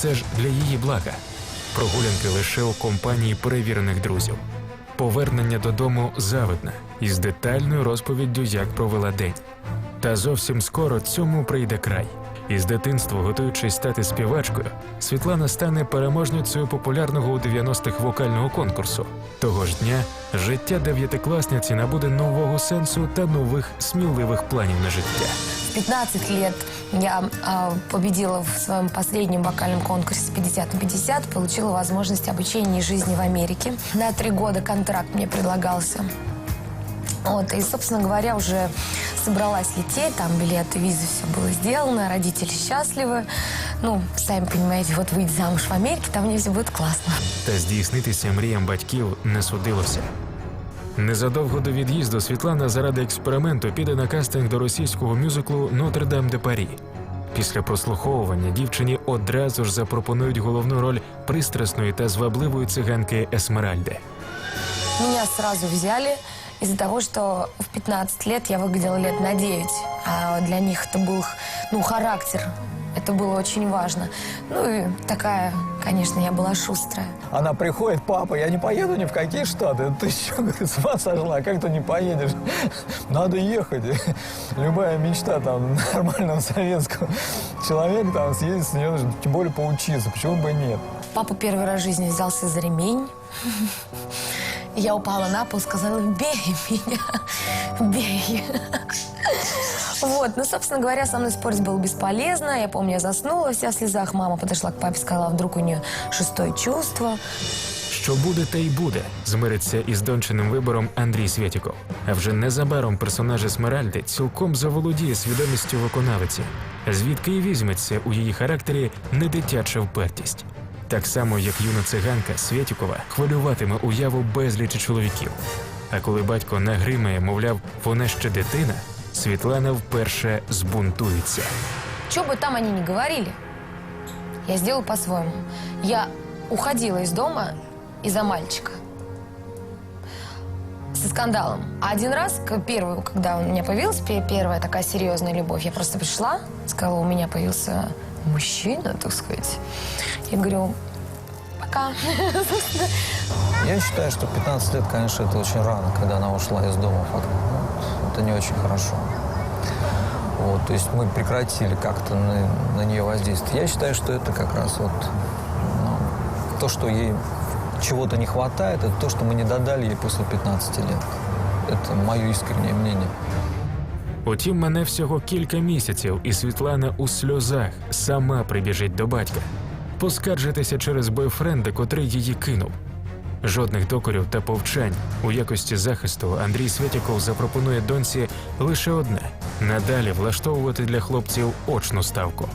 це ж для її блага. Прогулянки лише у компанії перевірених друзів. Повернення додому завидне із детальною розповіддю, як провела день. Та зовсім скоро цьому прийде край. Із дитинства, готуючись стати співачкою, Світлана стане переможницею популярного у 90-х вокального конкурсу. Того ж дня життя дев'ятикласниці набуде нового сенсу та нових сміливих планів на життя. В 15 лет я а, победила в своем последнем вокальном конкурсе 50 на 50, получила возможность обучения и жизни в Америке. На три года контракт мне предлагался. Вот, и, собственно говоря, уже собралась лететь, там билеты, визы, все было сделано, родители счастливы. Ну, сами понимаете, вот выйти замуж в Америке, там мне все будет классно. Та здійснитися мріям батьків не судилося. Незадовго до від'їзду Світлана заради експерименту піде на кастинг до російського мюзиклу Нотр-Дам де Парі. Після прослуховування дівчині одразу ж запропонують головну роль пристрасної та звабливої циганки Есмеральди. Меня сразу взяли из-за того, что в 15 лет я выглядела лет на 9. А для них это был, ну, характер. Это было очень важно. Ну и такая, Конечно, я была шустрая. Она приходит, папа, я не поеду ни в какие штаты. Ты что, говорит, с ума сошла? Как ты не поедешь? Надо ехать. Любая мечта там нормального советского человека там съездить с нее, тем более поучиться. Почему бы и нет? Папа первый раз в жизни взялся за ремень. Я упала на пол, сказала, бей меня, бей. Вот, ну, собственно говоря, со мной спорить было бесполезно. Я помню, я заснула вся в слезах. Мама подошла к папе, сказала, «А вдруг у нее шестое чувство. Що буде, те й буде, змириться із дончиним вибором Андрій Святіков. А вже незабаром персонаж Есмеральди цілком заволодіє свідомістю виконавиці, звідки й візьметься у її характері недитяча впертість. Так само, як юна циганка Святікова хвилюватиме уяву безлічі чоловіків. А коли батько нагримає, мовляв, вона ще дитина, Світлана вперше збунтується. Что бы там они ни говорили, я сделала по-своему. Я уходила из дома из-за мальчика. Со скандалом. А один раз, к- первый, когда у меня появилась пе- первая такая серьезная любовь, я просто пришла, сказала, у меня появился мужчина, так сказать. Я говорю, пока. Я считаю, что 15 лет, конечно, это очень рано, когда она ушла из дома. Фак- вот, Это не очень хорошо. Вот, то есть мы прекратили как-то на, на нее воздействовать. Я считаю, что это как раз вот ну, то, что ей чего-то не хватает, это то, что мы не додали ей после 15 лет. Это мое искреннее мнение. Утім, мене всього кілька місяців, і Світлана у сльозах сама прибіжить до батька, поскаржитися через бойфренда, котрий її кинув. Жодних докорів та повчань у якості захисту Андрій Святіков запропонує доньці лише одне надалі влаштовувати для хлопців очну ставку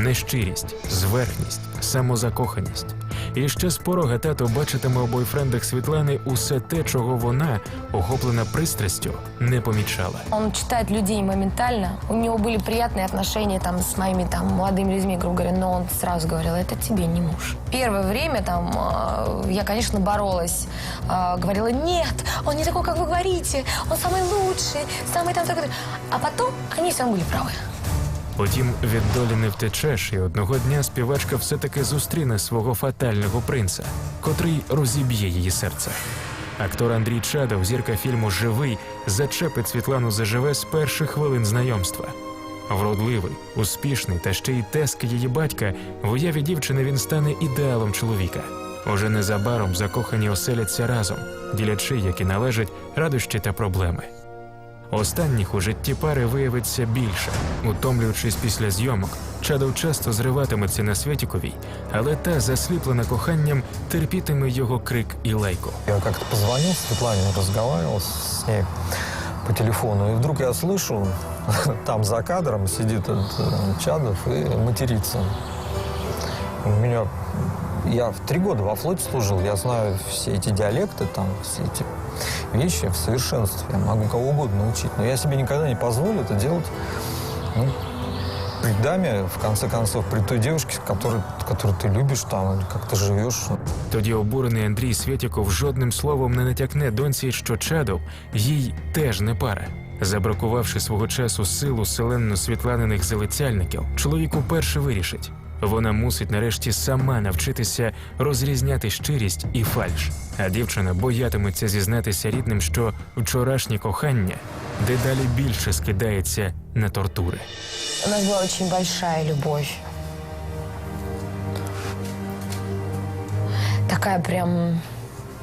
Нещирість, зверхність, самозакоханість. І ще з порога тато бачитиме у бойфрендах Світлани усе те, чого вона, охоплена пристрастю, не помічала. Он читает людей моментально. У него были приятные отношения там с моими там молодыми людьми, грубо говоря, но он сразу говорил, это тебе не муж. Первое время там э, я, конечно, боролась, э, говорила, нет, он не такой, как вы говорите, он самый лучший, самый там такой. А потом они все равно были правы. Утім, від долі не втечеш, і одного дня співачка все-таки зустріне свого фатального принца, котрий розіб'є її серце. Актор Андрій Чадов, зірка фільму Живий, зачепить Світлану заживе з перших хвилин знайомства. Вродливий, успішний та ще й теск її батька, в уяві дівчини він стане ідеалом чоловіка. Уже незабаром закохані оселяться разом, ділячи, як і належать, радощі та проблеми. Останніх у житті пари виявиться більше. Утомлюючись після зйомок, Чадов часто зриватиметься на Святіковій, але та, засліплена коханням, терпітиме його крик і лайку. Я как-то позвонил Светлане, разговаривал с ней по телефону, и вдруг я слышу, там за кадром сидит этот э, Чадов и матерится. У меня... Я в три года во флоте служил, я знаю все эти диалекты, там, все эти вещи в совершенстве. Я могу кого угодно научить, но я себе никогда не позволю это делать ну, при даме, в конце концов, при той девушке, которой, которую ты любишь, там, или как ты живешь. Тоді обурений Андрій Святіков жодним словом не натякне доньці, що Чадов їй теж не пара. Забракувавши свого часу силу селенно світланиних залицяльників, чоловік уперше вирішить. Вона мусить нарешті сама навчитися розрізняти щирість і фальш. А дівчина боятиметься зізнатися рідним, що вчорашнє кохання дедалі більше скидається на тортури. У нас была очень большая любовь. Такая прям...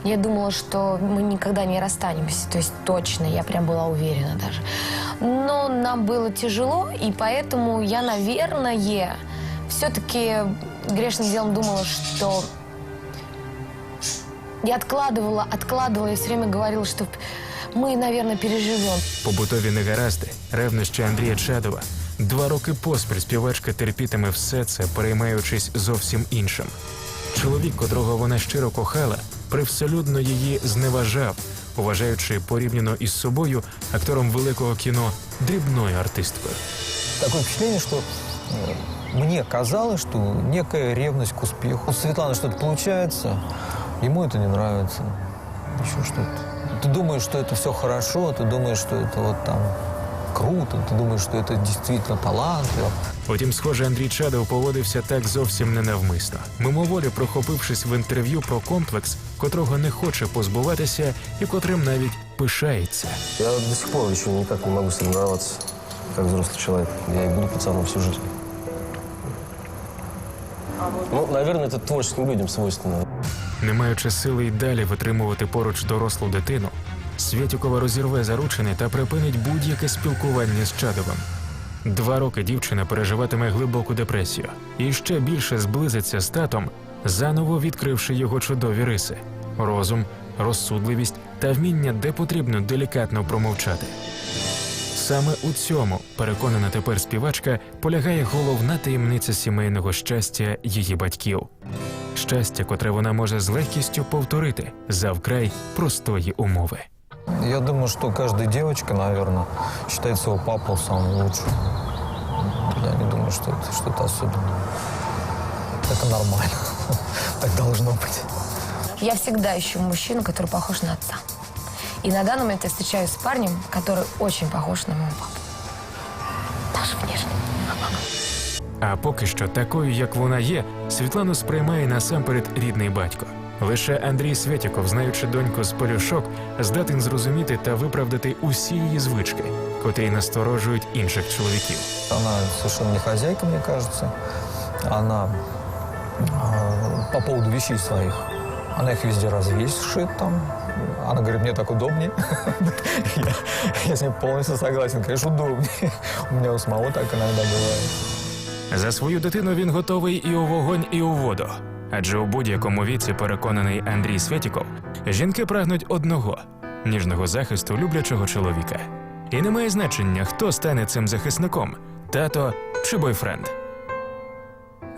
Я думала, что мы никогда не расстанемся. То есть точно, я прям была уверена даже. Но нам было тяжело, и поэтому я, наверное, все-таки грешным делом думала, что я откладывала, откладывала, и все время говорила, что мы, наверное, переживем. Побутові негаразди, ревнощі Андрія Чадова. Два роки поспіль співачка терпітиме все це, переймаючись зовсім іншим. Чоловік, котрого вона щиро кохала, привселюдно її зневажав, вважаючи порівняно із собою актором великого кіно дрібною артисткою. Такое впечатление, что э, мне казалось, что некая ревность к успеху. У Светланы что-то получается, ему это не нравится. Еще что-то. Ты думаешь, что это все хорошо, ты думаешь, что это вот там круто, ты думаешь, что это действительно талантливо. Потім, схоже, Андрій Чадов поводився так зовсім ненавмисно, мимоволі прохопившись в інтерв'ю про комплекс, котрого не хоче позбуватися і котрим навіть пишається. Я до сих пор еще никак не могу соревноваться как взрослый человек. Я и буду пацаном всю жизнь. Ну, наверное, это творческим людям свойственно. Не маючи сили й далі витримувати поруч дорослу дитину, Святюкова розірве заручини та припинить будь-яке спілкування з Чадовим. Два роки дівчина переживатиме глибоку депресію і ще більше зблизиться з татом, заново відкривши його чудові риси: розум, розсудливість та вміння, де потрібно делікатно промовчати. Саме у цьому, переконана тепер співачка, полягає головна таємниця сімейного щастя її батьків. Щастя, котре вона може з легкістю повторити за вкрай простої умови. Я думаю, что каждая девочка, наверное, считает своего папу самым лучшим. Я не думаю, что это что-то особенное. Это нормально. Так должно быть. Я всегда ищу мужчину, который похож на отца. И на данный момент я встречаюсь с парнем, который очень похож на моего папу. Даже внешне. А поки що такою, як вона є, Світлану сприймає насамперед рідний батько. Лише Андрій Святіков, знаючи доньку з полюшок, здатен зрозуміти та виправдати усі її звички, котрі насторожують інших чоловіків. Она совершенно не хозяйка, мне кажется. Она э, по поводу вещей своих. Она их везде развешивает там. Она говорит, мне так удобнее. я, я с ней полностью согласен. Конечно, удобнее. У меня у самого так иногда бывает. За свою дитину він готовий і у вогонь, і у воду. Адже у будь-якому віці переконаний Андрій Святіков, жінки прагнуть одного ніжного захисту люблячого чоловіка. І не має значення, хто стане цим захисником тато чи бойфренд.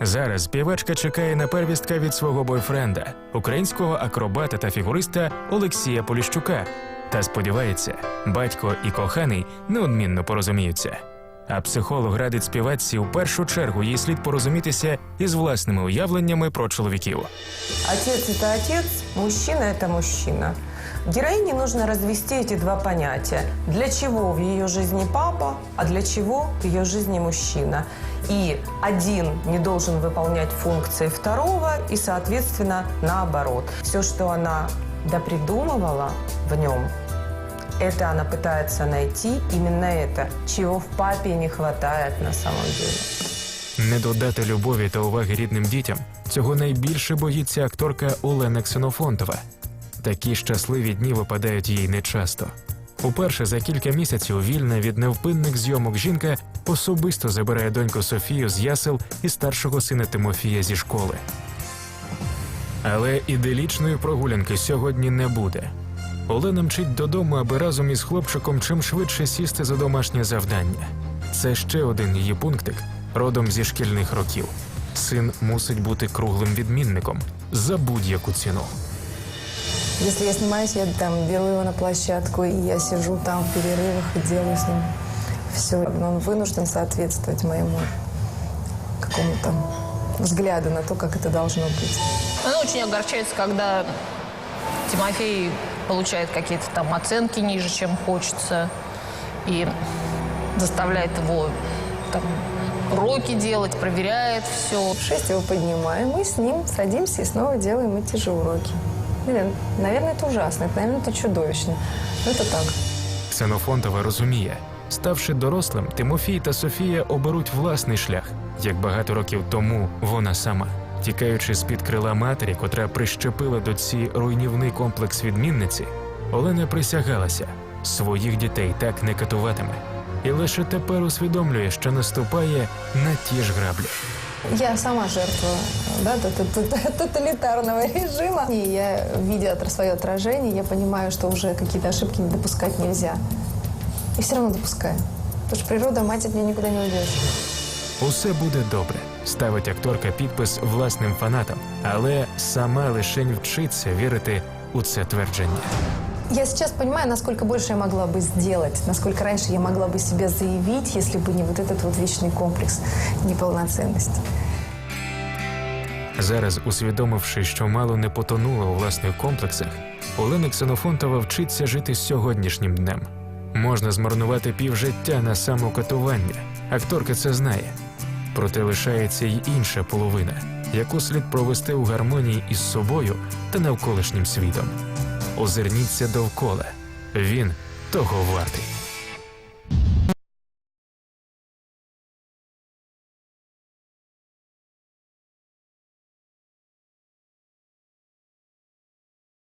Зараз співачка чекає на первістка від свого бойфренда, українського акробата та фігуриста Олексія Поліщука, та сподівається, батько і коханий неодмінно порозуміються. А психолог радить співачці у першу чергу їй слід порозумітися із власними уявленнями про чоловіків. Отец – это отец, мужчина – это мужчина. Героине нужно развести эти два понятия. Для чего в ее жизни папа, а для чего в ее жизни мужчина. И один не должен выполнять функции второго, и, соответственно, наоборот. Все, что она допридумывала в нем, это она пытается найти именно это, чего в папе не хватает на самом деле. Не додати любові та уваги рідним дітям цього найбільше боїться акторка Олена Ксенофонтова. Такі щасливі дні випадають їй нечасто. Уперше за кілька місяців вільна від невпинних зйомок жінка особисто забирає доньку Софію з ясел і старшого сина Тимофія зі школи. Але іделічної прогулянки сьогодні не буде. Олена мчить додому, аби разом із хлопчиком чим швидше сісти за домашнє завдання. Це ще один її пунктик, родом зі шкільних років. Син мусить бути круглим відмінником за будь-яку ціну. Если я снимаюсь, я там беру его на площадку, и я сижу там в перерывах и делаю с ним все. Он вынужден соответствовать моему какому-то взгляду на то, как это должно быть. Она очень огорчается, когда Тимофей получает какие-то там оценки ниже, чем хочется. и заставляет его там, уроки делать, проверяет все. В 6 его поднимаем, мы с ним садимся и снова делаем эти же уроки. Блин, наверное, это ужасно, это, наверное, это чудовищно. Но это так. Ксенофонтова розуміє, ставши дорослим, Тимофій та Софія оберуть власний шлях, як багато років тому вона сама. Тікаючи з-під крила матері, котра прищепила до ці руйнівний комплекс відмінниці, Олена присягалася своїх дітей так не катуватиме. І лише тепер усвідомлює, що наступає на ті ж граблі. Я сама жертва да, т- т- т- тоталитарного режима. И я, видя свое отражение, я понимаю, что уже какие-то ошибки не допускать нельзя. И все равно допускаю. Потому что природа, мать от никуда не уйдешь. Усе буде добре, ставить акторка підпис власним фанатам, але сама лишень вчиться вірити у це твердження Я сейчас понимаю, насколько больше я могла бы сделать, насколько раньше я могла бы себя заявить, если бы не вот этот вот вечный комплекс неполноценности. Зараз, усвідомивши, що мало не потонула у власних комплексах, Олена Ксенофонтова вчиться жити сьогоднішнім днем. Можна змарнувати півжиття на самокатування. Акторка це знає. Проте лишається й інша половина, яку слід провести у гармонії із собою та навколишнім світом. Озирніться довкола. Він того вартий.